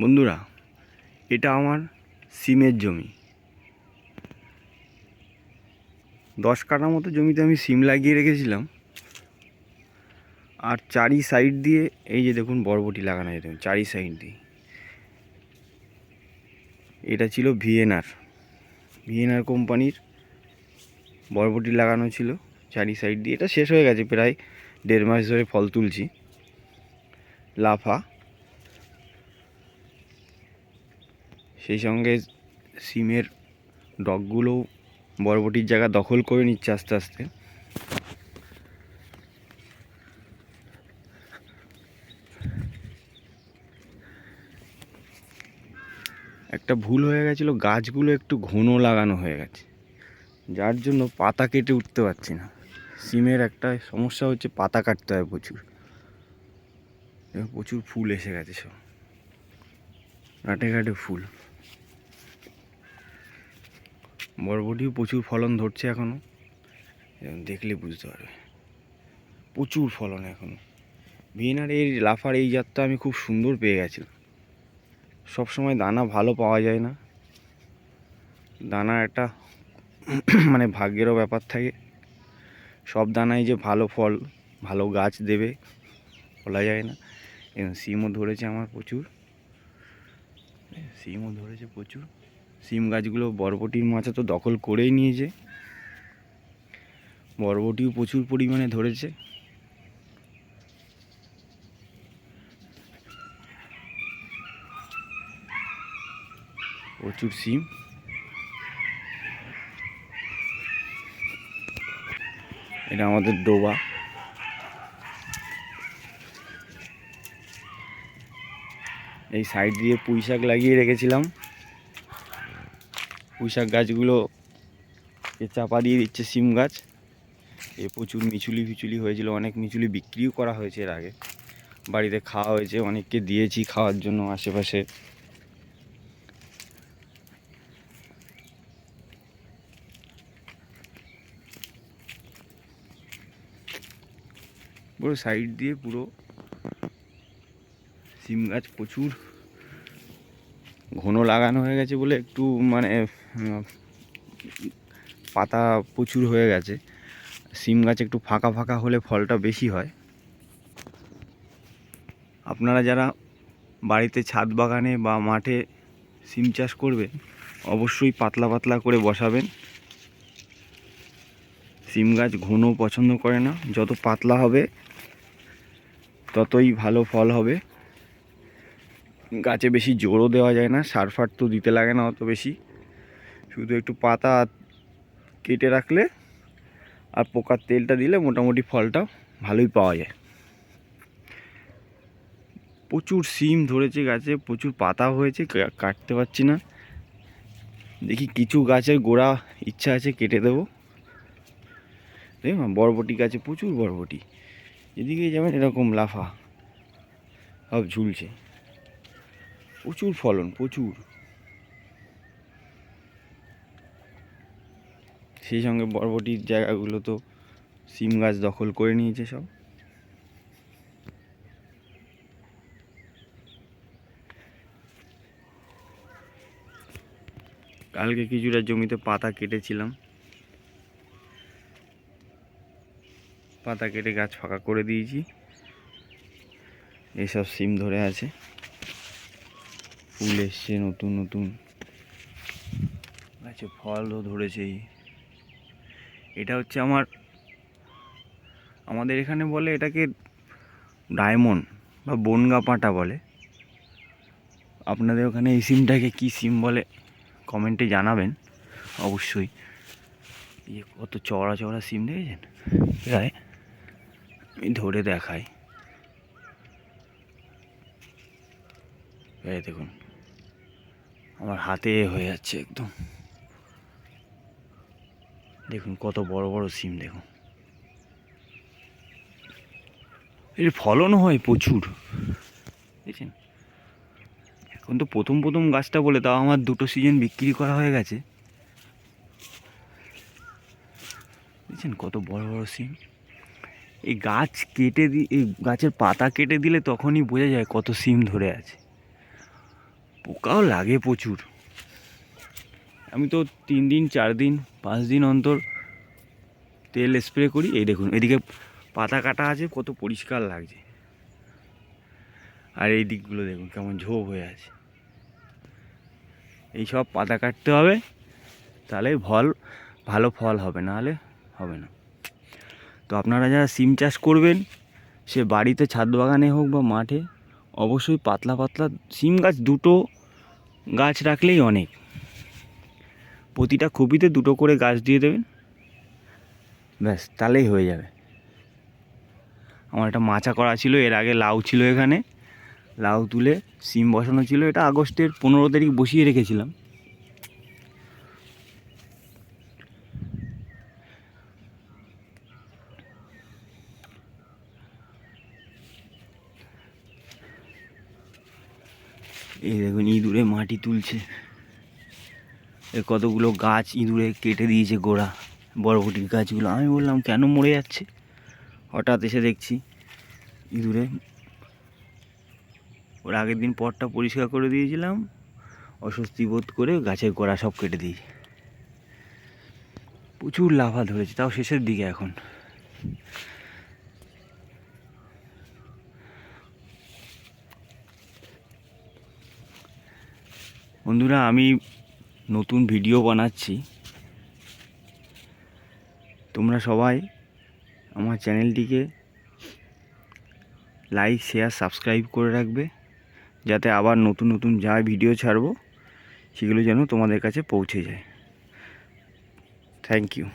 বন্ধুরা, এটা আমার সিমের জমি। দশ কাঠা মতো জমিতে আমি সিম লাগিয়ে রেখেছিলাম। আর চারি সাইড দিয়ে, এই যে দেখুন বরবটি লাগানো যেত চারি সাইড দিয়ে। এটা ছিল ভিএনআর। ভিএনআর কোম্পানির বরবটি লাগানো ছিল চারি সাইড দিয়ে। এটা শেষ হয়ে গেছে, প্রায় দেড় মাস ধরে ফল তুলছি। লাফা। সেই সঙ্গে সিমের ডগগুলোও বরবটির জায়গা দখল করে নিচ্ছে আস্তে আস্তে। একটা ভুল হয়ে গেছিল, গাছগুলো একটু ঘন লাগানো হয়ে গেছে। যার জন্য পাতা কেটে উঠতে পারছি না। সিমের একটা সমস্যা হচ্ছে পাতা কাটতে হয় প্রচুর। প্রচুর ফুল এসে গেছে সব। ঘাটে ঘাটে ফুল। বরবটিও প্রচুর ফলন ধরছে এখনও। এরকম দেখলে বুঝতে পারবে। প্রচুর ফলন এখনও। ভিয়েনার এই লাফার এই জাতটা আমি খুব সুন্দর পেয়ে গেছিলাম। সবসময় দানা ভালো পাওয়া যায় না। দানা একটা মানে ভাগ্যেরও ব্যাপার থাকে। সব দানাই যে ভালো ফল, ভালো গাছ দেবে, বলা যায় না। এবং সিমও ধরেছে আমার প্রচুর। সিমও ধরেছে প্রচুর। সিম গাছগুলো বরবটির মাচা তো দখল করেই নিয়েছে। বরবটিও প্রচুর পরিমাণে ধরেছে। প্রচুর সিম। এটা আমাদের ডোবা। এই সাইড দিয়ে পুঁই শাক লাগিয়ে রেখেছিলাম। পুঁই শাক গাছগুলো চাপা দিয়ে দিচ্ছে সিম গাছ। এ প্রচুর মিচুলি ফিচুলি হয়েছিল, অনেক মিচুলি বিক্রিও করা হয়েছে এর আগে। বাড়িতে খাওয়া হয়েছে, অনেককে দিয়েছি খাওয়ার জন্য আশেপাশে। পুরো সাইড দিয়ে পুরো সিম গাছ প্রচুর ঘন লাগানো হয়ে গেছে বলে একটু মানে পাতা প্রচুর হয়ে গেছে। সিম গাছ একটু ফাঁকা ফাঁকা হলে ফলটা বেশি হয়। আপনারা যারা বাড়িতে ছাদ বাগানে বা মাঠে সিম চাষ করবেন, অবশ্যই পাতলা পাতলা করে বসাবেন। সিম গাছ ঘন পছন্দ করে না। যত পাতলা হবে, ততই ভালো ফল হবে। গাছে বেশি জোরও দেওয়া যায় না, সার ফার তো দিতে লাগে না অত বেশি। শুধু একটু পাতা কেটে রাখলে আর পোকার তেলটা দিলে মোটামুটি ফলটা ভালোই পাওয়া যায়। প্রচুর সিম ধরেছে গাছে, প্রচুর পাতা হয়েছে কাটতে পারছি না। দেখি কিছু গাছের গোড়া ইচ্ছা আছে কেটে দেবো। দেখুন, বরবটি গাছে প্রচুর বরবটি। এদিকে যাবেন এরকম লাফা, সব ঝুলছে। প্রচুর ফলন, প্রচুর। সেই সঙ্গে বরবটির জায়গাগুলো তো সিম গাছ দখল করে নিয়েছে সব। কালকে কিছুটা জমিতে পাতা কেটেছিলাম। পাতা কেটে গাছ ফাঁকা করে দিয়েছি। এইসব সিম ধরে আছে। ফুল এসছে নতুন নতুন। গাছে ফলও ধরেছে। এটা হচ্ছে আমার, আমাদের এখানে বলে এটাকে ডায়মন্ড বা বনগা পাঁটা বলে। আপনাদের ওখানে এই সিমটাকে কী সিম বলে কমেন্টে জানাবেন, অবশ্যই। ইয়ে কত চওড়া চওড়া সিম দেখেছেন? প্রায় আমি ধরে দেখাই। দেখুন, আমার হাতে হয়ে যাচ্ছে একদম। দেখুন, কত বড় বড় সিম দেখুন। এর ফলনও হয় প্রচুর। দেখছেন? এখন তো প্রথম প্রথম গাছটা বলে তাও আমার দুটো সিজন বিক্রি করা হয়ে গেছে। দেখছেন, কত বড় বড় সিম। এই গাছ কেটে দি, এই গাছের পাতা কেটে দিলে তখনই বোঝা যায় কত সিম ধরে আছে। পোকাও লাগে প্রচুর। আমি তো তিন দিন, চার দিন, পাঁচ দিন অন্তর তেল স্প্রে করি। এই দেখুন, এদিকে পাতা কাটা আছে, কত পরিষ্কার লাগছে। আর এই দিকগুলো দেখুন, কেমন ঝোপ হয়ে আছে। এই সব পাতা কাটতে হবে, তাহলে ফল, ভালো ফল হবে, নাহলে হবে না। তো আপনারা যারা সিম চাষ করবেন, সে বাড়িতে ছাদ বাগানে হোক বা মাঠে, অবশ্যই পাতলা পাতলা সিম গাছ, দুটো গাছ রাখলেই অনেক। প্রতিটা কপিতে দুটো করে গাছ দিয়ে দেবেন? ব্যাস তাহলেই হয়ে যাবে। আমার একটা মাচা করা ছিল এর আগে লাউ ছিল এখানে। লাউ তুলে সিম বসানো ছিল এটা আগস্টের পনেরো তারিখ বসিয়ে রেখেছিলাম। এই দেখুন ইঁদুরে মাটি তুলছে। এ কতগুলো গাছ ইঁদুরে কেটে দিয়েছে গোড়া বরবটির গাছগুলো। আমি বললাম, কেন মরে যাচ্ছে? হঠাৎ এসে দেখছি ইঁদুরে। ওর আগের দিন পরটা পরিষ্কার করে দিয়েছিলাম, অস্বস্তি বোধ করে গাছের গোড়া সব কেটে দিয়েছে। প্রচুর লাভা ধরেছে, তাও শেষের দিকে এখন। বন্ধুরা, আমি নতুন ভিডিও বানাচ্ছি। তোমরা সবাই আমার চ্যানেলটিকে লাইক শেয়ার সাবস্ক্রাইব করে রাখবে, যাতে আবার নতুন নতুন যা ভিডিও ছাড়বো, সেগুলো যেন তোমাদের কাছে পৌঁছে যায়। Thank you